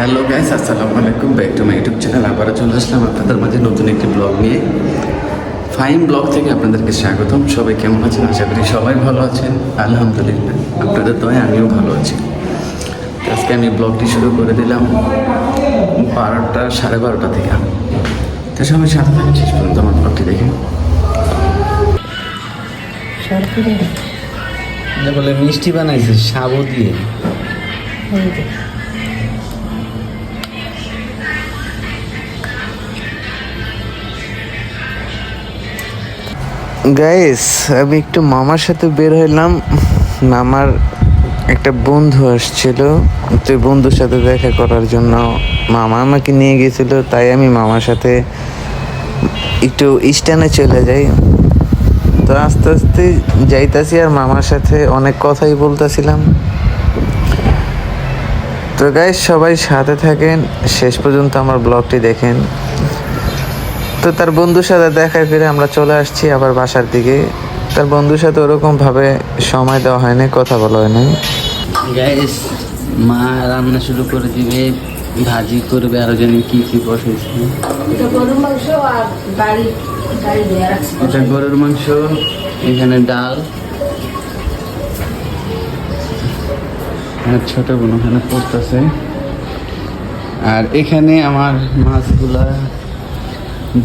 Hello guys আসসালামু আলাইকুম back to my YouTube channel আবারও চলে আসলাম আপনাদের মাঝে নতুন একটি ব্লগ নিয়ে। ফাইন ব্লগ থেকে আপনাদেরকে স্বাগতম। সবাই কেমন আছেন? আশা করি সবাই ভালো আছেন। আলহামদুলিল্লাহ। আপনাদের দয় আমিও ভালো আছি। আজকে আমি ব্লগটি শুরু করে দিলাম বারোটা সাড়ে বারোটা থেকে। তো সবাই সাথে থাকেন শেষ পর্যন্ত আমার ব্লগটি দেখেন। বলে মিষ্টি বানাইছে সাবু দিয়ে। গাইস আমি একটু মামার সাথে বের হইলাম। মামার একটা বন্ধু আসছিল। তো বন্ধুর সাথে দেখা করার জন্য মামা আমাকে নিয়ে গেছিল, তাই আমি মামার সাথে একটু স্ট্যান্ডে চলে যাই। তো আস্তে আস্তে যাইতাছি আর মামার সাথে অনেক কথাই বলতেছিলাম। তো গাইস সবাই সাথে থাকেন। শেষ পর্যন্ত আমার ব্লগটি দেখেন। তো তার বন্ধুর সাথে দেখা করে আমরা চলে আসছি আবার বাসার দিকে। তার বন্ধুর সাথে ওরকম ভাবে সময় দেওয়া হয়নি কথা বলা হয়নি। গ্যাস মা রান্না শুরু করে দিবে ভাজি করবে আরও জানি কি কি বসাইছে এটা গরুর মাংস আর এটা গরুর এখানে ডাল। আর ছোট বোন ওখানে পড়তেছে। আর এখানে আমার মাছগুলা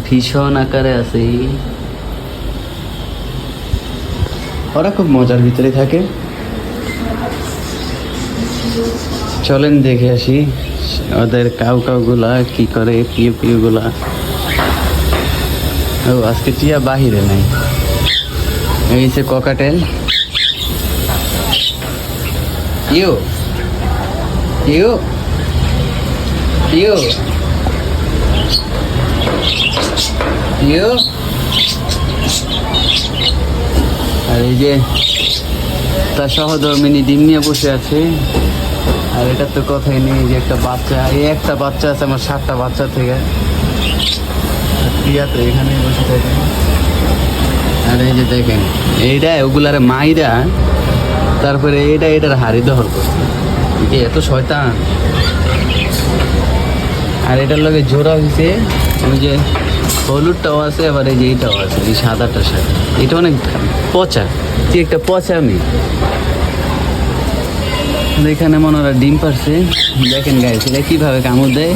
ভীষণ আকারে আছে। ওরা খুব মজার ভিতরে থাকে। চলেন দেখে আসি ওদের কাউ কাউ গুলা কি করে, পিউ পিউ গুলা ও, আজকে টিয়া বাহিরে নাই। এই যে cocktail. You you you. You আর এই যে তার সহধর্মিনী ডিম নিয়ে বসে আছে। আর এটা তো কথাই নেই যে একটা বাচ্চা, এই একটা বাচ্চা আছে আমার সাতটা বাচ্চা থেকে। প্রিয়া তো এখানেই বসে থাকে। আর এই যে দেখেন, এইটা ওগুলার মাইরা তারপরে এইটা এটার হাড়ি দখল করছে। এত শয়তান? আর এটার লগে জোড়া হয়েছে ওই যে হলুদটাও আছে, আবার এই যে এইটাও আছে, এই সাদাটার সাথে এটা অনেক পচা, কি একটা পচা আমি এখানে মনে ওরা ডিম পারছে দেখেন গায়ে সেটা কীভাবে কামড় দেয়।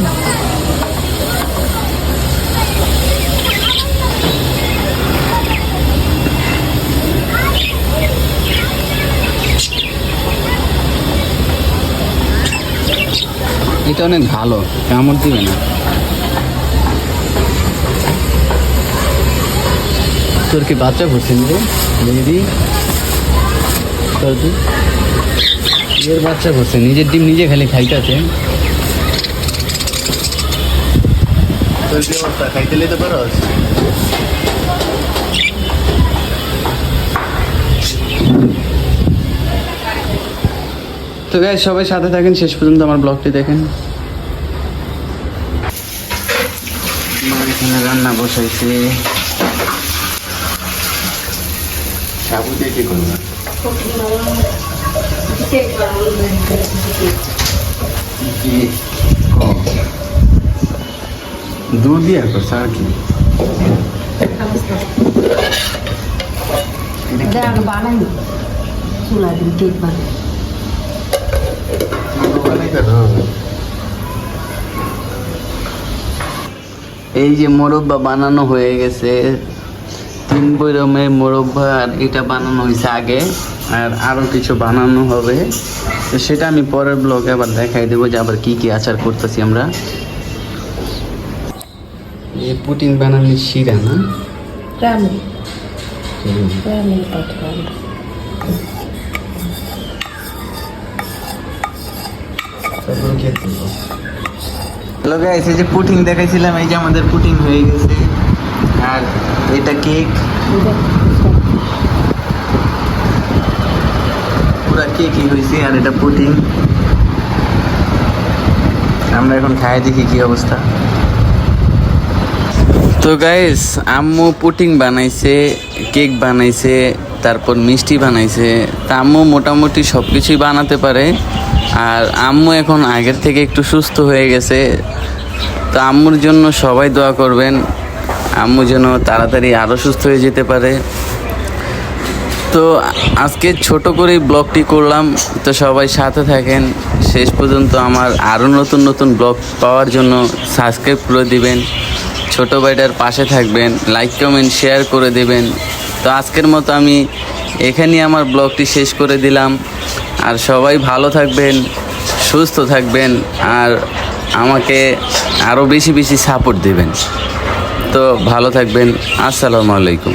এটা অনেক ভালো, কামড় দিবে না। তোর কি বাচ্চা ভরছেন রে দিদি তোর তুই এর বাচ্চা ভরছে নিজের ডিম নিজে খালি খাইতেছে। তোর কি অবস্থা? খাইতে লেতে পারস? তো গাই সবাই সাথে থাকেন শেষ পর্যন্ত আমার ব্লগটি দেখেন। এখানে রান্না বসাইছে। সাবু দিয়ে কি করবে? দুধ দিয়া করছে আর কি? বানাই। চুলা দিন কেক বানাই। এই যে মোরব্বা বানানো হয়ে গেছে তিন বৈরমের মোরব্বা আর এটা বানানো হয়েছে আগে আর আরও কিছু বানানো হবে। তো সেটা আমি পরের ব্লগে আবার দেখাই দেবো যে আবার কী কী আচার করতেছি আমরা। এই পুটিং বানানোর শিরা না? পুটিং এই যে আমাদের পুটিং হয়ে গেছে। আর এটা কেক। পুরা কেকই হয়েছে, আর এটা পুটিং আমরা এখন খাই দেখি কি অবস্থা। তো গাইস আম্মু পুটিং বানাইছে, কেক বানাইছে, তারপর মিষ্টি বানাইছে। তা আম্মু মোটামুটি সব কিছুই বানাতে পারে। আর আম্মু এখন আগের থেকে একটু সুস্থ হয়ে গেছে। তো আম্মুর জন্য সবাই দোয়া করবেন। আম্মু যেন তাড়াতাড়ি আরও সুস্থ হয়ে যেতে পারে। তো আজকে ছোট করে ব্লগটি করলাম। তো সবাই সাথে থাকেন। শেষ পর্যন্ত আমার আরও নতুন নতুন ব্লগ পাওয়ার জন্য সাবস্ক্রাইব করে দিবেন। ছোট ভাইটার পাশে থাকবেন। লাইক, কমেন্ট, শেয়ার করে দেবেন। তো আজকের মতো আমি এখানেই আমার ব্লগটি শেষ করে দিলাম। আর সবাই ভালো থাকবেন, সুস্থ থাকবেন, আর আমাকে আরও বেশি বেশি সাপোর্ট দেবেন। তো ভালো থাকবেন, আসসালামু আলাইকুম।